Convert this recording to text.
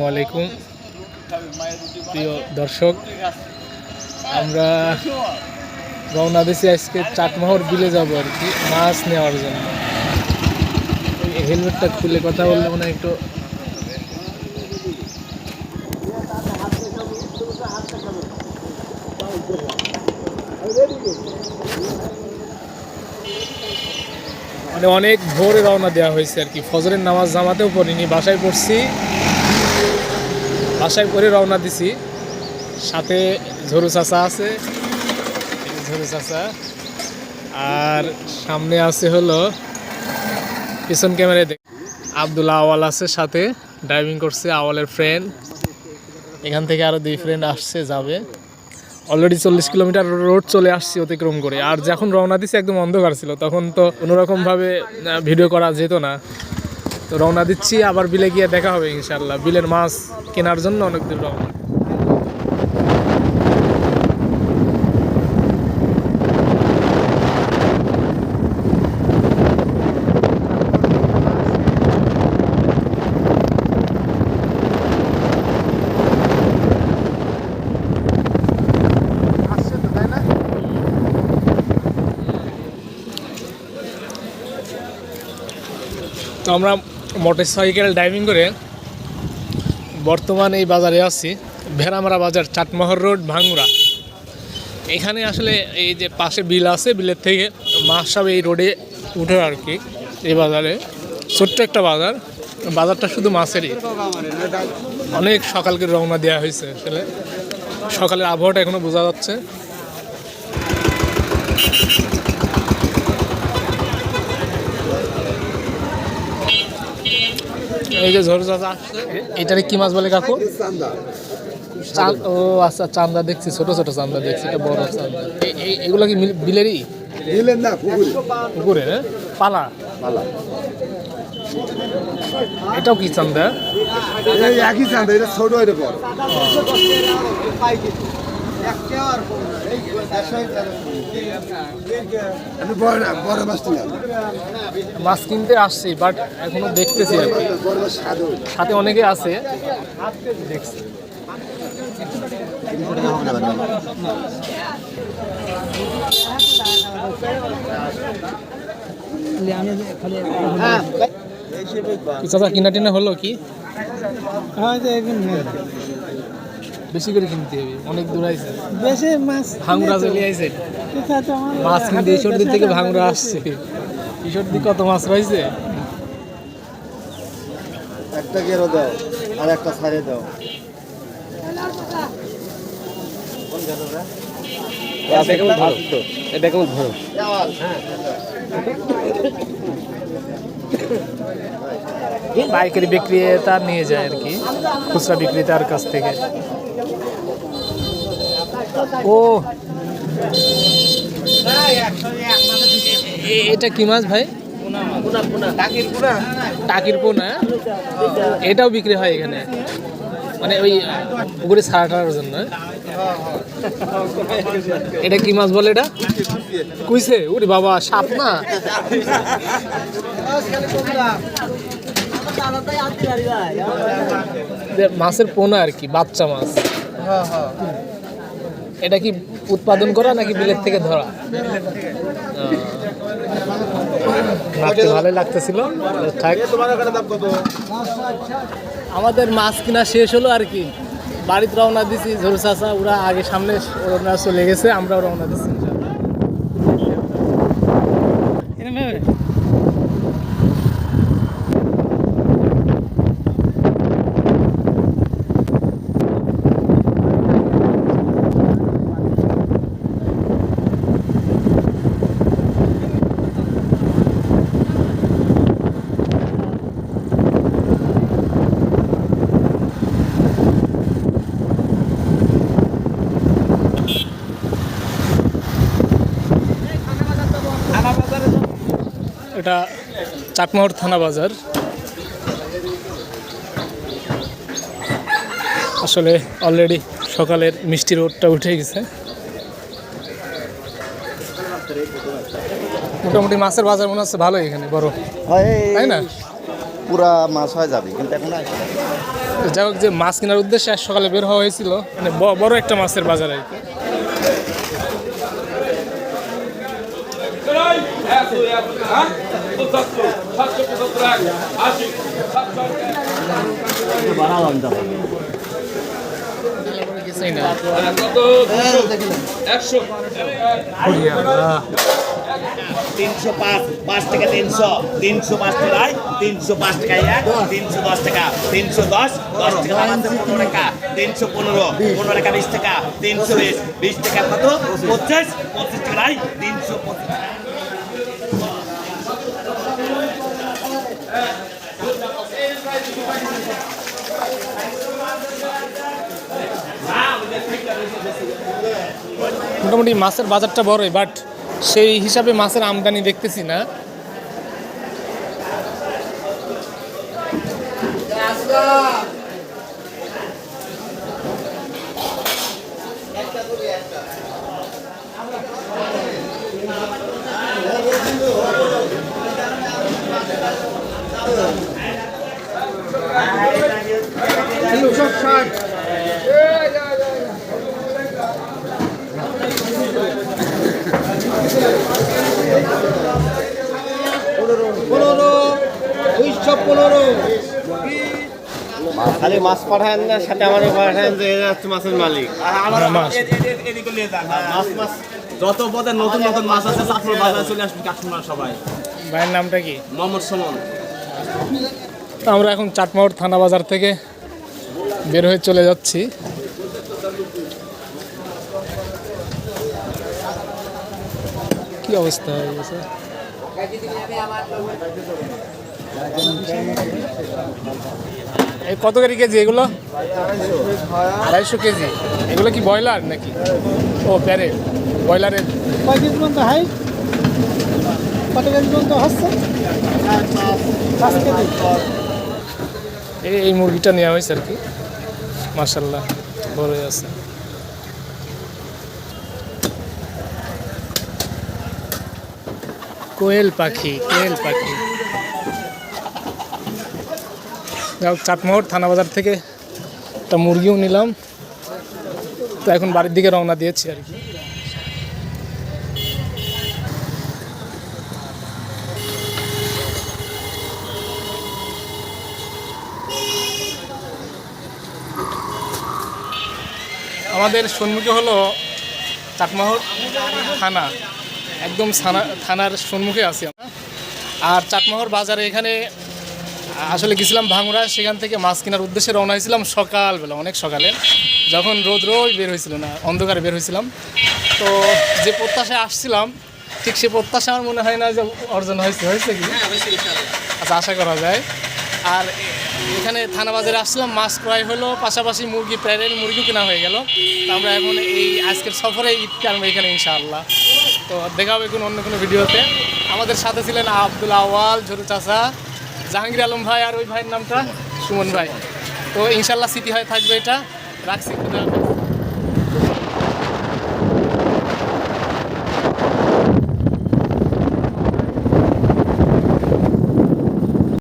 আসসালামু আলাইকুম। প্রিয় দর্শক, আমরা রওনা দিছি আজকে চাটমোহর বিলে যাব আর কি, মাছ নেওয়ার জন্য। এই হেলমেটটা খুলে কথা বললে মনে একটু মানে অনেক ভোরে রওনা দেওয়া হয়েছে আর কি। ফজরের নামাজ জামাতেও পড়িনি, বাসায় পড়ছি। বাসায় করে রওনা দিছি। সাথে ঝরু চাচা আছে। ঝরু চাচা। আর সামনে আছে হলো পিছন ক্যামেরায় দেখ আবদুল্লা আওয়াল আছে সাথে ড্রাইভিং করছে আওয়ালের ফ্রেন্ড এখান থেকে আরও দুই ফ্রেন্ড আসছে, যাবে। অলরেডি চল্লিশ কিলোমিটার রোড চলে আসছি অতিক্রম করে। আর যখন রওনা দিছি, একদম অন্ধকার ছিল। তখন তো কোনোরকমভাবে ভিডিও করা যেত না। তো রওনা দিচ্ছি, আবার বিলে গিয়ে দেখা হবে ইনশাল্লাহ বিলের মাছ কেনার জন্য অনেক দূর রওনা। আমরা মোটর সাইকেল ড্রাইভিং করে বর্তমান এই বাজারে আছি। ভেড়ামারা বাজার, চাটমোহর রোড, ভাঙ্গুরা। এখানে আসলে এই যে পাশে বিল আছে, বিলের থেকে মাছ সব এই রোডে উঠে আর কি, এই বাজারে। ছোট্ট একটা বাজার, বাজারটা শুধু মাছেরই। অনেক সকালকে রওনা দেওয়া হয়েছে আসলে। সকালের আবহাওয়াটা এখনও বোঝা যাচ্ছে। এই যে ঝড় চাচা আসছে এটারে কি মাছ বলে কাকু? ও আচ্ছা চান্দা দেখছি ছোট ছোট চান্দা দেখছি এটা বড় চান্দা এগুলো কি মিল- বিলেরই? দিলেন না পুকুরে। পুকুরে হ্যাঁ? পালা? পালা। এটাও কি চান্দা এই একই চান্দা এটা ছোট এটা বড়। আমি বড় না বড় মাছটি না মাছ কিনতে আসছি বাট এখনও দেখতেছি সাথে অনেকে আছে। দেখছি। কি চাচা কিনা টিনা হলো কি? বেশি করে কিনতে হবে অনেক দূর আইছে। বেশি মাছ ভাঙ্গুরা চলে আইছে। মাছ কিনতে ঈশ্বর দিক থেকে ভাঙ্গুরা আসছে। ঈশ্বর দিক কত মাছ রয়েছে একটা গেরো দাও আর একটা ছাড়ে দাও। পাইকারি বিক্রেতা নিয়ে যায় আর কি খুচরা বিক্রেতার কাছ থেকে। ও। এটা কি মাছ ভাই? টাকির পোনা। এটাও বিক্রি হয় এখানে। মানে ওই পুকুরে ছাড়াটার জন্য। এটা কি মাছ বলে এটা? কুইছে? ওরে বাবা, সাপ না? মাছের পোনা আর কি, বাচ্চা মাছ। এটা কি উৎপাদন করা নাকি বিলের থেকে ধরা। ভালোই লাগতেছিল আমাদের মাছ কিনা শেষ হলো আর কি। বাড়িতে রওনা দিছি ঝোর চাষা ওরা আগে সামনে ওরা চলে গেছে আমরাও রওনা দিচ্ছি এটা চাটমোহর থানা বাজার। আসলে অলরেডি সকালের মিষ্টি রোডটা উঠে গেছে। মোটামুটি মাছের বাজার মনে হচ্ছে ভালো এখানে বড়। তাই না? পুরা মাছ হয়ে যাবে কিন্তু এখন যাই হোক যে মাছ কেনার উদ্দেশ্যে আজ সকালে বের হওয়া হয়েছিল মানে বড় একটা মাছের বাজার আর কি। আহ। তিনশো পাঁচ পাঁচ টাকা তিনশো। তিনশো পাঁচ টাকায় তিনশো পাঁচ টাকায় এক, তিনশো দশ টাকা তিনশো দশ দশ টাকা পনেরো টাকা। তিনশো পনেরো পনেরো টাকা, বিশ টাকা। তিনশো বিশ বিশ টাকা কত? পঁচিশ পঁচিশ টাকায় তিনশো পঁচিশ টাকা। মোটামুটি মাছের বাজারটা বড়ই বাট সেই হিসাবে মাছের আমদানি দেখতেছি না। খালি মাছ পাঠান না সাথে আমাদের পাঠান যে হচ্ছে মাছের মালিক মাছ। মাছ মাছ। যত পদের নতুন নতুন মাছ আছে চাঁদপুর বাজারে চলে আসবে কাস্টমার সবাই। ভাইয়ের নামটা কি? মোহাম্মদ সুমন তো আমরা এখন চাটমাওয়ার থানা বাজার থেকে বের হয়ে চলে যাচ্ছি। কি অবস্থা হয়ে গেছে? এই কত করে কেজি এগুলো? আড়াইশো কেজি। এগুলো কি ব্রয়লার নাকি? ও প্যারেট ব্রয়লারের। কয় কেজি পর্যন্ত হাই কত কেজি পর্যন্ত হচ্ছে? এই এই মুরগিটা নেওয়া হয়েছে আর কি। মার্শাল্লাহ বড় আছে। কোয়েল পাখি কোয়েল পাখি। হোক, চাটমোহর থানা বাজার থেকে একটা মুরগিও নিলাম। তো এখন বাড়ির দিকে রওনা দিয়েছি আর কি। আমাদের সম্মুখে হলো চাটমাহর থানা। একদম থানা থানার সম্মুখে আছি আমরা। আর চাটমাহর বাজারে এখানে আসলে গেছিলাম ভাঙড়া সেখান থেকে মাছ কেনার উদ্দেশ্যে রওনা হয়েছিলাম সকালবেলা অনেক সকালে। যখন রোদ রোদ বের হয়েছিল না অন্ধকারে বের হয়েছিলাম। তো যে প্রত্যাশায় আসছিলাম ঠিক সে প্রত্যাশা আমার মনে হয় না যে অর্জন হয়েছে হয়েছে কি? আচ্ছা আশা করা যায়। আর এখানে থানা বাজারে আসছিলাম মাছ ক্রয় হলো পাশাপাশি মুরগি প্যারেল মুরগি কেনা হয়ে গেল। তো আমরা এখন এই আজকের সফরে ঈদ কাটবো এখানে ইনশাআল্লাহ। তো দেখা হবে কোনো অন্য কোনো ভিডিওতে। আমাদের সাথে ছিলেন আব্দুল আওয়াল ঝরু চাষা জাহাঙ্গীর আলম ভাই আর ওই ভাইয়ের নামটা সুমন ভাই। তো ইনশাল্লাহ স্মৃতি হয়ে থাকবে এটা। রাখছি।